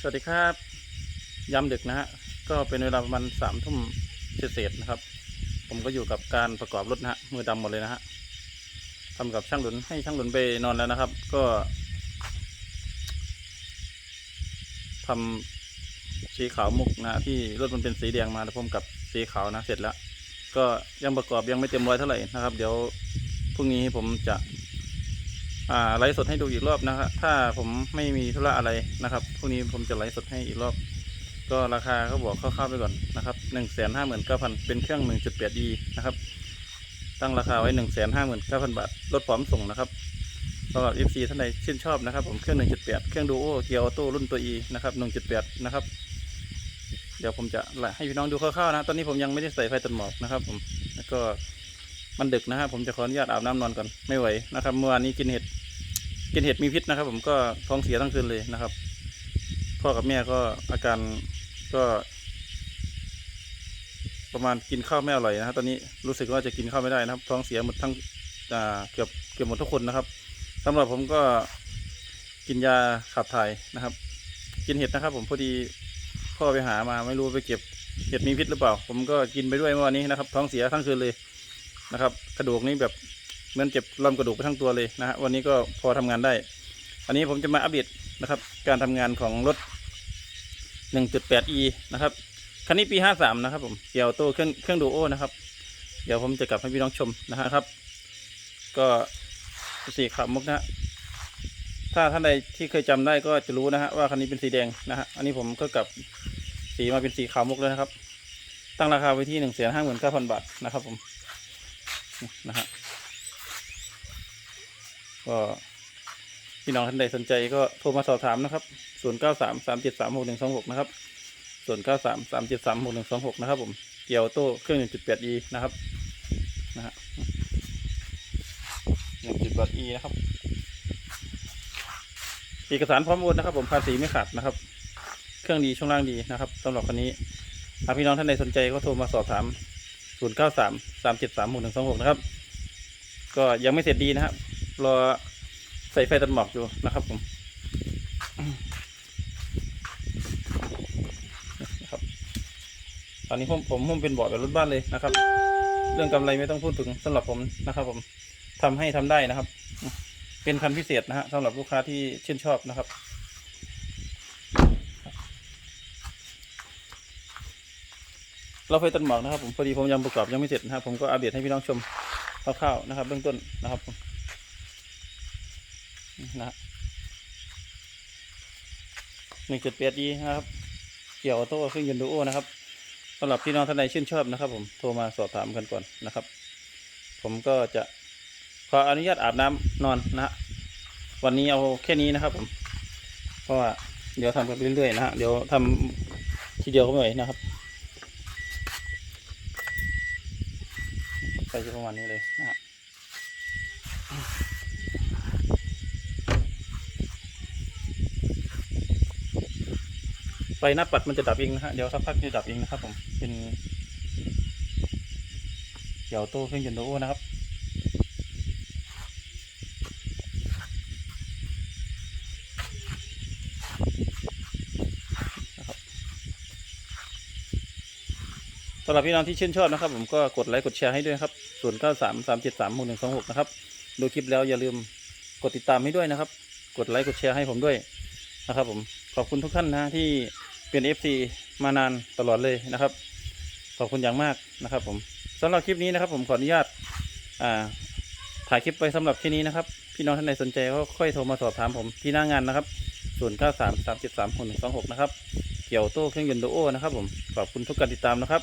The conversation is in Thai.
สวัสดีครับยามดึกนะฮะก็เป็นเวลาประมาณสามทุ่มเศษนะครับ ผมก็อยู่กับการประกอบรถนะฮะมือดำหมดเลยนะฮะทำกับช่างหลุนให้ช่างหลุนไปนอนแล้วนะครับ ก็ทำสีขาวมุกนะที่รถมันเป็นสีแดงมาแล้วผมกับสีขาวนะเสร็จแล้ว ก็ยังประกอบยังไม่เต็มร้อยเท่าไหร่นะครับ เดี๋ยวพรุ่งนี้ผมจะ ไลฟ์สดให้ดูอีกรอบนะครับถ้าผมไม่มีธุระอะไรนะครับพรุ่งนี้ผมจะไลฟ์สดให้อีกรอบ ก็ราคาเขาบอกคร่าวๆไปก่อนนะครับหนึ่งแสนห้าหมื่นเก้าพันเป็นเครื่องหนึ่งจุดแปดดีนะครับ ตั้งราคาไว้หนึ่งแสนห้าหมื่นเก้าพันบาทรถพร้อมส่งนะครับสำหรับ FC ท่านใดชื่นชอบนะครับ ผมเครื่องหนึ่งจุดแปดเครื่องดูโอเกียร์ออโต้รุ่นตัว E นะครับหนึ่งจุดแปดนะครับ เดี๋ยวผมจะให้พี่น้องดูคร่าวๆนะ ตอนนี้ผมยังไม่ได้ใส่ไฟตัดหมอกนะครับผม แล้วก็ มันดึกนะครับผมจะขออนุญาตอาบน้ำนอนก่อนไม่ไหวนะครับ เมื่อวานนี้กินเห็ด กินเห็ดมีพิษนะครับ ผมก็ท้องเสียทั้งคืนเลยนะครับ พ่อกับแม่ก็อาการก็ ประมาณกินข้าวไม่อร่อยนะครับตอนนี้รู้สึกว่าจะกินข้าวไม่ได้นะครับ ท้องเสียหมดทั้งอ่าเกือบเกือบหมดทุกคนนะครับสำหรับผมก็กินยาขับถ่ายนะครับ กินเห็ดนะครับ ผมพอดีพ่อไปหามาไม่รู้ไปเก็บเห็ดมีพิษหรือเปล่า ผมก็กินไปด้วยเมื่อวานนี้นะครับ ท้องเสียทั้งคืนเลย นะครับ กระดูกนี่แบบเหมือนเจ็บลำกระดูกไปทั้งตัวเลยนะฮะวันนี้ก็พอทำงานได้อันนี้ผมจะมาอัปเดตนะครับ การทำงานของรถ 1.8e นะครับคันนี้ปี 53 นะครับผมเกียร์ออโต้เครื่องเครื่องดูโอนะครับ เดี๋ยวผมจะกลับให้พี่น้องชมนะฮะครับ ก็สีขาวมุกนะฮะถ้าท่านใดที่เคยจำได้ก็จะรู้นะฮะว่าคันนี้เป็นสีแดงนะฮะอันนี้ผมก็กลับสีมาเป็นสีขาวมุกแล้วนะครับ ตั้งราคาไว้ที่หนึ่งแสนห้าหมื่นเก้าพันบาทนะครับผม นะฮะก็พี่น้องท่านใดสนใจก็โทรมาสอบถามนะครับ 0 9 3 3 7 3 6 1 2 6 นะครับ 0 9 3 3 7 3 6 1 2 6 นะครับผม เกียวโต้เครื่อง 1.8e นะครับ นะฮะ 1.8e นะครับ เอกสารพร้อมโอนนะครับ ผม ภาษีไม่ขาดนะครับ เครื่องดีช่วงล่างดีนะครับสำหรับคันนี้หากพี่น้องท่านใดสนใจก็โทรมาสอบถาม 0 9 3 3 7 3 6 1 2 6นะครับ ก็ยังไม่เสร็จดีนะครับ รอใส่ไฟตัดหมอกอยู่นะครับผมนะครับ ตอนนี้ผมผมผมเป็นบอร์ดแบบรถบ้านเลยนะครับ เรื่องกำไรไม่ต้องพูดถึงสำหรับผมนะครับ ผมทำให้ทำได้นะครับ เป็นคันพิเศษนะฮะสำหรับลูกค้าที่ชื่นชอบนะครับ เราไฟตัดหมอกนะครับผมพอดีผมยังประกอบยังไม่เสร็จนะครับ ผมก็อัปเดตให้พี่น้องชมคร่าวๆนะครับ เบื้องต้นนะครับผมนะหนึ่งจุดแปดดีนะครับ เกี่ยวออโต้เครื่องยนต์ดูโอนะครับสำหรับพี่น้องท่านใดชื่นชอบนะครับ ผมโทรมาสอบถามกันก่อนนะครับ ผมก็จะขออนุญาตอาบน้ำนอนนะฮะวันนี้เอาแค่นี้นะครับ ผม เพราะว่าเดี๋ยวทำกันไปเรื่อยๆนะฮะเดี๋ยวทำทีเดียวก็ไม่ไหวนะครับ ไปจะประมาณนี้เลยนะฮะไฟหน้าปัดมันจะดับเองนะฮะ เดี๋ยวสักพักจะดับเองนะครับผม เป็นเกี่ยวโต้เครื่องยนต์โอนะครับ สำหรับพี่น้องที่ชื่นชอบนะครับ ผมก็กดไลค์กดแชร์ให้ด้วยครับ0 9 3 3 7 3 6 1 2 6นะครับดูคลิปแล้วอย่าลืมกดติดตามให้ด้วยนะครับ กดไลค์กดแชร์ให้ผมด้วยนะครับ ผมขอบคุณทุกท่านนะที่เป็น FC มานานตลอดเลยนะครับ ขอบคุณอย่างมากนะครับ ผมสำหรับคลิปนี้นะครับ ผมขออนุญาตอ่าถ่ายคลิปไปสำหรับที่นี้นะครับ พี่น้องท่านใดสนใจก็ค่อยโทรมาสอบถามผมที่หน้างานนะครับ0 9 3 3 7 3 6 1 2 6นะครับ เกี่ยวโต้เครื่องยนต์โดโอนะครับ ผมขอบคุณทุกการติดตามนะครับ